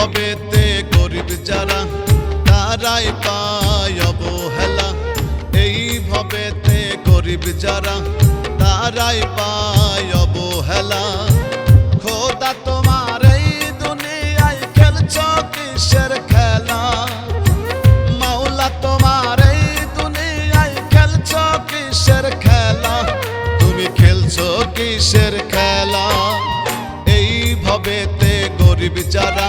হবে তে গরিব যারা, তারাই পায় অবহেলা। এই ভবেতে গরিব যারা, তারাই পায় অবহেলা। খোদা তোমার এই দুনিয়ায় খেলছ কিসের খেলা? মাওলা তোমার এই খেলছ কিসের খেলা? তুমি খেলছ কিসের খেলা? এই ভবেতে গরিব যারা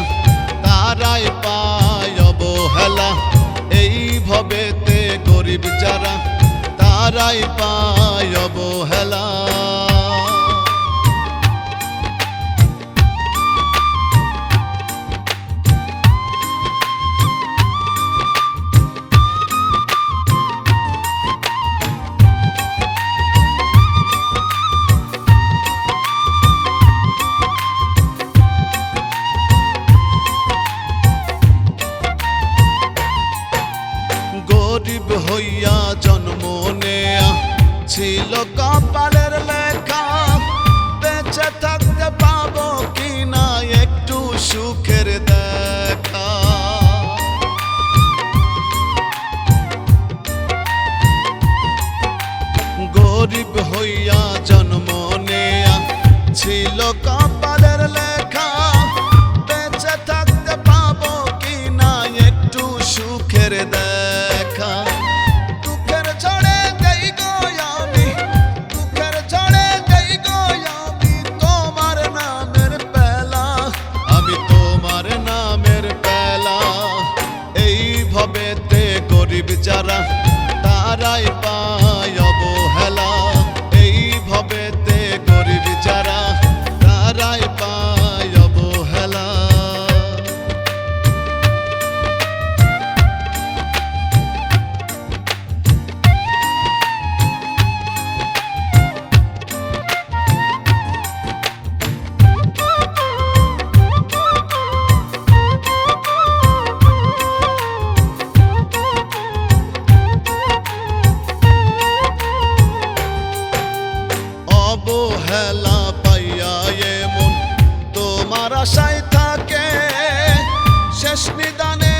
গরিব যারা তারাই পায় হইয়া জন্ম নেয়া। ছিল কপালের লেখা, বেঁচে থাকতে পাবো কিনা একটু সুখের দেখা। গরিব হইয়া জন্ম নেয়া, ছিল কপালের যারা তারাই পায় অবহেলা পাইয়া এমন তোমার আশায় থাকে। শেষ নিদানে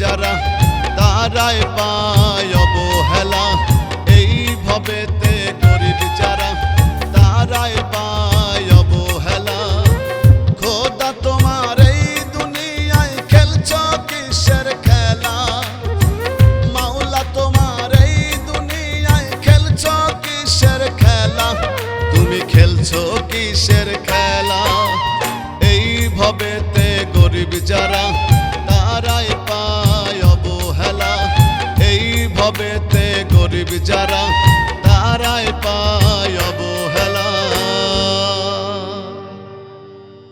যারা তারাই পায় অবহেলা, এই যারা তারাই পায় অবহেলা। খোদা, তোমার এই দুনিয়ায় খেলছ কিসের খেলা? মাওলা, তোমার এই দুনিয়ায় খেলছ কিসের খেলা? তুমি খেলছো কিসের খেলা? ভবেতে গরিব যারা